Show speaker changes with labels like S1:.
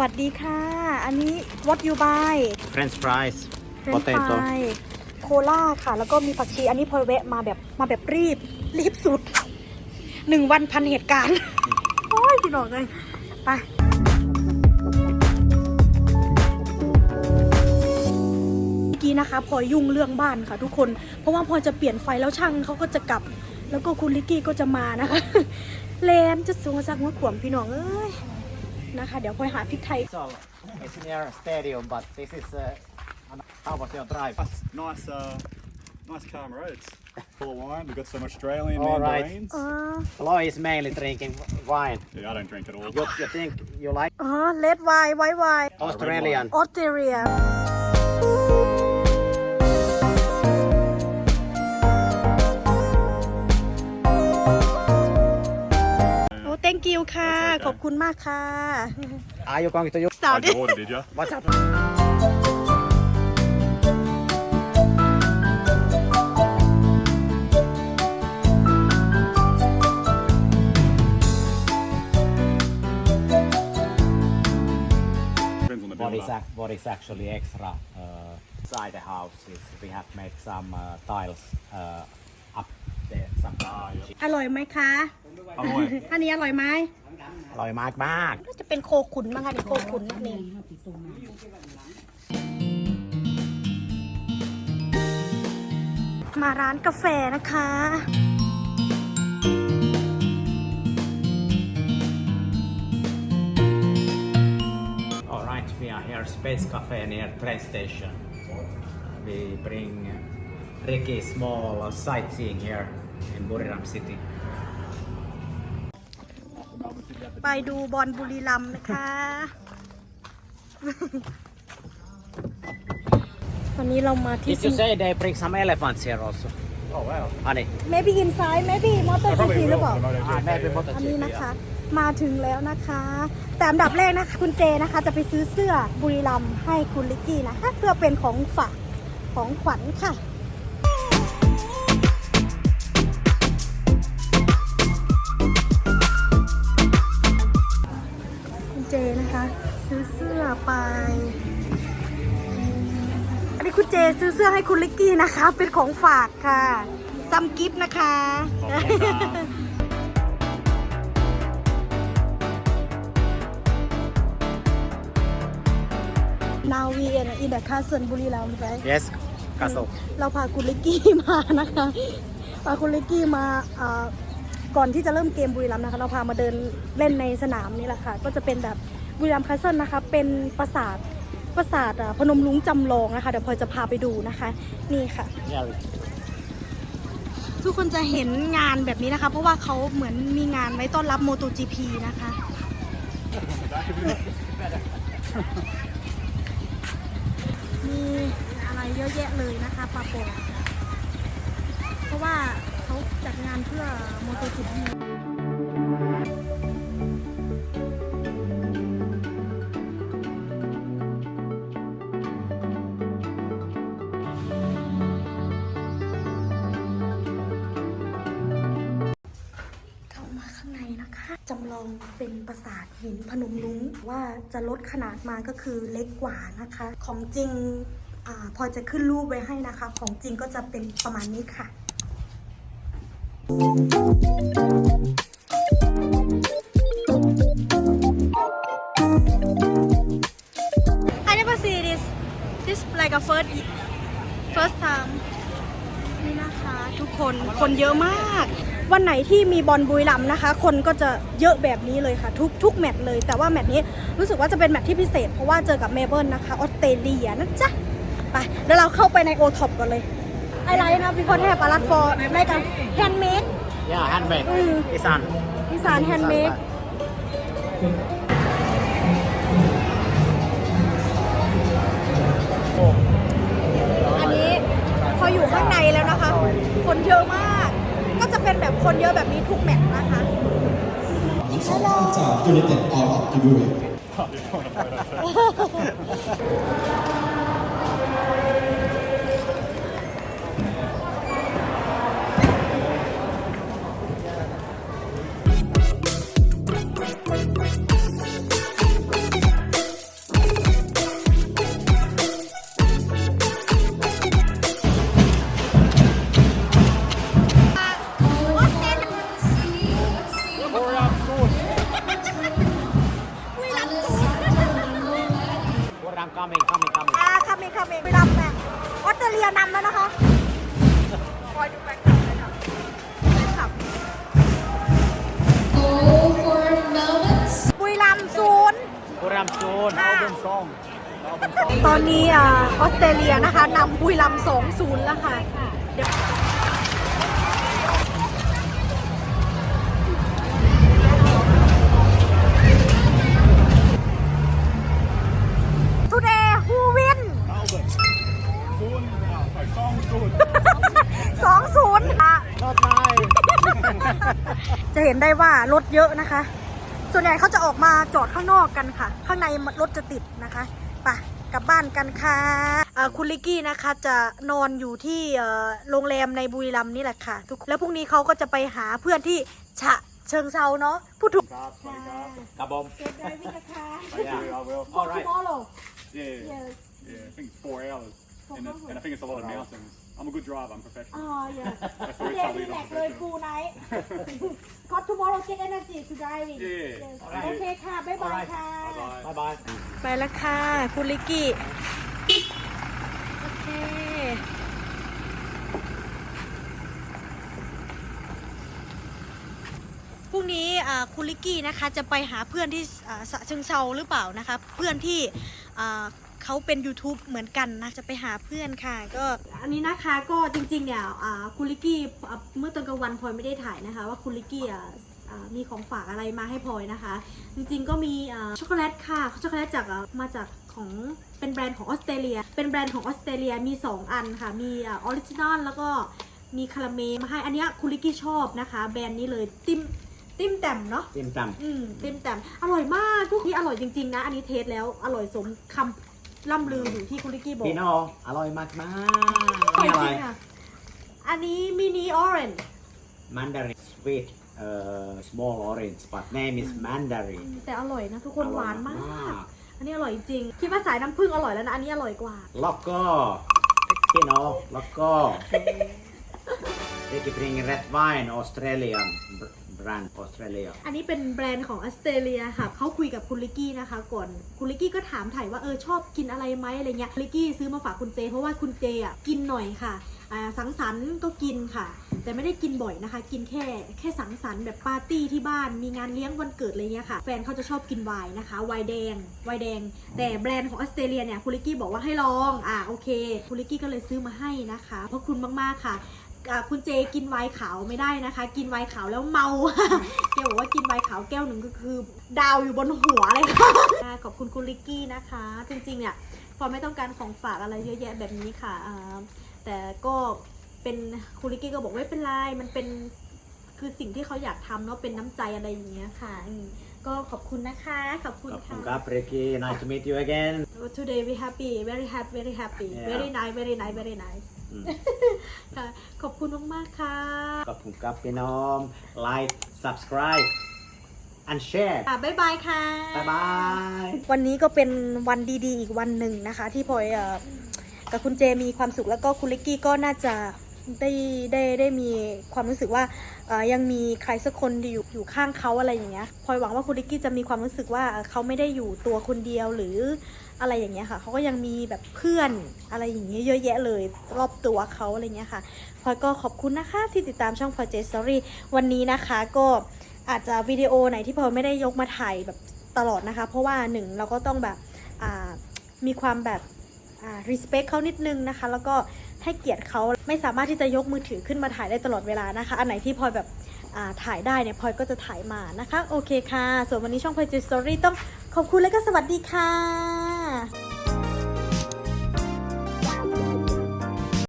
S1: วัสดีค่ะ อันนี้ what you buy
S2: French fries,
S1: เฟรนช์
S2: potato.
S1: ฟรายโคล่าค่ะ แล้วก็มีผักชี อันนี้พอแวะมาแบบมาแบบรีบ รีบสุด หนึ่งวันพันเหตุการณ์ โอ้ยพี่น้องเลยไป เมื่อกี้นะคะพลอยยุ่งเรื่องบ้านค่ะทุกคน เพราะว่าพลอยจะเปลี่ยนไฟแล้วช่างเขาก็จะกลับ แล้วก็คุณลิกกี้ก็จะมานะคะ แลนจะสูงสักหัวขวมพี่น้องเอ้ย นะคะ เดี๋ยวพลอยหาพริกไทย
S2: So it's near stadium, but this is uh, how was your drive?
S3: Nice, nice, uh, nice calm roads. Full of wine. We've got some Australian
S2: All right.
S3: mandarins.
S1: อ๋อ
S2: Chloe is mainly drinking wine.
S3: Yeah, I don't drink at all.
S2: You, you think you like
S1: อ๋อเลดไวน์ไวน์ไวน์
S2: Australian?
S1: ออสเตรเลีย thank you ค่ะ
S3: That's okay.
S1: ขอบคุณมากค่ะ
S2: Are you going to use?
S1: สาว
S3: Oh,
S1: ดิ
S3: you ordered, did you?
S2: What's up?
S3: Depends on the
S2: What
S3: builder.
S2: is, ac- what is actually extra uh, inside the house is we have made some uh, tiles uh, up there. Some
S1: อร่อยไหมคะ
S3: อร่อย
S1: อันนี้อร่อยไหม
S2: อร่อยมากมาก
S1: น่าจะเป็นโคขุนมั้งคะนี่โคขุนนี่มาร้านกาแฟนะคะ
S2: All right, we are here Space Cafe near train station. We bring Ricky small sightseeing here in Buriram city.
S1: ไปดูบอลบุรีรัมย์นะคะวันนี้เรามาที่
S2: Did you say they bring some elephants here also?
S3: Oh, wow.
S2: Honey.
S1: maybe inside maybe มอเตอร์
S3: I
S1: จี
S3: probably
S1: พีหรือ
S3: will
S1: เปล่า
S3: for the
S2: Ah,
S3: MotoGP.
S2: maybe
S1: อันนี้
S2: MotoGP.
S1: นะคะ มาถึงแล้วนะคะ แต่อันดับแรกนะคะคุณเจนะคะ จะไปซื้อเสื้อบุรีรัมย์ให้คุณลิกกี้นะคะ เพื่อเป็นของฝากของขวัญค่ะ ซื้อเสื้อให้คุณลิกกี้นะคะ เป็นของฝากค่ะซัมกิฟต์นะคะ
S3: ขอบคุณครับ
S1: นาวีเอ็นอินเดอะคาสเซิลบุรีรัมย์ไป
S2: Yes, Castle.
S1: เราพาคุณลิกกี้มานะคะพาคุณลิกกี้มาอ่าก่อนที่จะเริ่มเกมบุรีรัมย์นะคะ เราพามาเดินเล่นในสนามนี่แหละค่ะ ก็จะเป็นแบบบุรีรัมย์คาสเซิลนะคะ เป็นปราสาท ปราสาทอะพนมรุ้งจำลองนะคะ เดี๋ยวพลอยจะพาไปดูนะคะ นี่ค่ะ
S2: Yeah.
S1: ทุกคนจะเห็นงานแบบนี้นะคะ เพราะว่าเขาเหมือนมีงานไว้ต้อนรับ MotoGP นะคะ มีอะไรเยอะแยะเลยนะคะปาโปงเพราะว่าเขาจัดงานเพื่อ MotoGP เป็นปราสาทหินพนมรุ้งว่าจะลดขนาดมาก็คือเล็กกว่านะคะ ของจริงอพอจะขึ้นรูปไว้ให้นะคะ ของจริงก็จะเป็นประมาณนี้ค่ะ I never see this this like a first first time นี่นะคะ ทุกคนคนเยอะมาก วันไหนที่มีบอลบุรีรัมย์นะคะ คนก็จะเยอะแบบนี้เลยค่ะ ทุกทุกแมตช์เลย แต่ว่าแมตช์นี้รู้สึกว่าจะเป็นแมตช์ที่พิเศษ เพราะว่าเจอกับเมลเบิร์นนะคะออสเตรเลียนะจ๊ะไปเดี๋ยวเราเข้าไปในโอท็อปก่อนเลยไอไลท์นะพี่คนแทบอารัดฟอร์ในการแฮนด์เมด
S2: Yeah, handmade.
S1: Mm.
S2: Isan.
S1: อีสา คนเยอะแบบนี้ทุกแมตช์นะคะ
S4: ทั้งสองท่านจากยู n นเต็ดออร์อิบูเร
S2: Buram soon.
S3: Melbourne song. Melbourne song.
S1: ตอนนี้อ่าออสเตรเลียนะคะนำบุรีรัมย์สองศูนย์แล้วค่ะเดี๋ยว Today who win
S3: Melbourne. Soon. No, song soon.
S1: สองศูนย์อะ
S2: Not nice.
S1: จะเห็นได้ว่ารถเยอะนะคะ ส่วนใหญ่เขาจะออกมาจอดข้างนอกกันค่ะ ข้างในรถจะติดนะคะไปกลับบ้านกันค่ะเอ่อคุณลิกกี้นะคะจะนอนอยู่ที่เอ่อโรงแรมในบุรีรัมย์นี่แหละค่ะทุกแล้วพรุ่งนี้เขาก็จะไปหาเพื่อนที่ฉะเชิงเซาเนาะพูดถูก
S3: Cars, funny cars.
S2: Kabom.
S1: เก็บได้วิ่งนะคะ
S3: Thank you, I will.
S2: All right.
S1: tomorrow
S3: Yeah, yeah,
S1: yes
S3: yeah. I think it's four hours. And, it, and I think it's a lot of mountains. I'm a good driver, I'm professional.
S1: อ๋อ yes
S3: That's why we
S1: today
S3: tell
S1: we
S3: you
S1: like
S3: not
S1: เลย
S3: professional.
S1: full night cause tomorrow get energy to driving
S3: Yeah.
S1: Yes.
S3: Alright.
S1: โอเคค่ะบ๊ายบาย
S2: Alright.
S1: ค่ะ
S3: Bye-bye.
S2: Bye bye.
S1: ไปแล้วค่ะ คุณลิกกี้ โอเค พรุ่งนี้อ่าคุณลิกกี้นะคะจะไปหาเพื่อนที่อ่าฉะเชิงเซาหรือเปล่านะคะ เพื่อนที่อ่า เขาเป็น YouTube เหมือนกันนะ จะไปหาเพื่อนค่ะ ก็อันนี้นะคะก็จริงๆเนี่ยอ่าคุณลิกกี้อ่าเมื่อตอนกลางวันพลอยไม่ได้ถ่ายนะคะ ว่าคุณลิกกี้อะอ่ามีของฝากอะไรมาให้พลอยนะคะ จริงๆก็มีอ่าช็อกโกแลตค่ะช็อกโกแลตจากอ่ามาจากของเป็นแบรนด์ของออสเตรเลีย เป็นแบรนด์ของออสเตรเลียมี 2 อันค่ะ มีออริจินอลแล้วก็มีคาราเมลมาให้อันเนี้ยคุณลิกกี้ชอบนะคะ แบรนด์นี้เลยติมติมแต้มเนาะ
S2: Tim Tam.
S1: อืมติมแต้มอร่อยมากทุกที่อร่อยจริงๆนะ อันนี้เทสแล้วอร่อยสมคำ ล่ำลืออยู่ที่คุณลิกกี้บอก
S2: Pino. Aloy mak
S1: อร่อยจริง
S2: mak.
S1: อะอันนี้มินิออเรนจ์
S2: Mandarin sweet. Uh, small orange, but name is Mandarin.
S1: แต่อร่อยนะทุกคน
S2: อร่อย
S1: หวานมาก
S2: มาก
S1: อันนี้อร่อยจริง คิดว่าสายน้ำผึ้งอร่อยแล้วนะ อันนี้อร่อยกว่า
S2: Loco. Pino. Loco. Ricky bring red wine, Australian br- brand, Australia.
S1: อันนี้เป็นแบรนด์ของออสเตรเลียค่ะเขาคุยกับคุณลิกกี้นะคะ ก่อนคุณลิกกี้ก็ถามถ่ายว่าเออชอบกินอะไรไหมอะไรเงี้ยลิกกี้ซื้อมาฝากคุณเจ เพราะว่าคุณเจอะกินหน่อยค่ะสังสรรค์ก็กินค่ะ แต่ไม่ได้กินบ่อยนะคะ กินแค่แค่สังสรรค์แบบปาร์ตี้ที่บ้านมีงานเลี้ยงวันเกิดอะไรเงี้ยค่ะ แฟนเขาจะชอบกินไวน์นะคะไวน์แดงไวน์แดง แต่แบรนด์ของออสเตรเลียเนี่ยคุณลิกกี้บอกว่าให้ลองอ่าโอเคคุณลิกกี้ก็เลยซื้อมาให้นะคะขอบคุณมากๆค่ะ คุณเจกินไวน์ขาวไม่ได้นะคะ กินไวน์ขาวแล้วเมาแกบอกว่ากินไวน์ขาวแก้วหนึ่งก็คือ ดาวอยู่บนหัวเลยค่ะอ่าขอบคุณคุณลิกกี้นะคะ จริงๆเนี่ยพอไม่ต้องการของฝากอะไรเยอะแยะแบบนี้ค่ะอ่าแต่ก็เป็นคุณลิกกี้ก็บอกไม่เป็นไรมันเป็นคือสิ่งที่เขาอยากทำเนาะเป็นน้ำใจอะไรอย่างเงี้ยค่ะอืมก็ขอบคุณนะคะ ขอบคุณค่ะ
S2: Kapun kap, Ricky. Nice to meet you again.
S1: today we happy very happy very happy
S2: Yeah.
S1: very nice very nice very nice
S2: อืม
S1: ค่ะ ขอบคุณมากๆค่ะ
S2: Kapun kap, Pinom. Like, subscribe, and share.
S1: อะบ๊ายบายค่ะ
S2: Bye bye.
S1: วันนี้ก็เป็นวันดีๆ อีกวันหนึ่งนะคะ ที่พลอยเอ่อกับคุณเจมีความสุขแล้วก็คุณเล็กกี้ก็น่าจะ ได้ได้ได้มีความรู้สึกว่ายังมีใครสักคนที่อยู่อยู่ข้างเขาอะไรอย่างเงี้ยพลอยหวังว่าคุณล็กกี้จะมีความรู้สึกว่าเขาไม่ได้อยู่ตัวคนเดียวหรืออะไรอย่างเงี้ยค่ะเขาก็ยังมีแบบเพื่อนอะไรอย่างเงี้ยเยอะแยะเลยรอบตัวเขาอะไรเงี้ยค่ะพลอยก็ขอบคุณนะคะที่ติดตามช่องพลอยเจสตอรี่วันนี้นะคะก็อาจจะวิดีโอไหนที่พลอยไม่ได้ยกมาถ่ายแบบตลอดนะคะ เพราะว่าหนึ่งเราก็ต้องแบบมีความแบบ อ่า respect เขานิดนึงนะคะ แล้วก็ให้เกียรติเขาไม่สามารถที่จะยกมือถือขึ้นมาถ่ายได้ตลอดเวลานะคะ อันไหนที่พลอยแบบถ่ายได้เนี่ยพลอยก็จะถ่ายมานะคะ โอเคค่ะ ส่วนวันนี้ช่องพลอยจิสตอรี่ต้องขอบคุณและก็สวัสดีค่ะ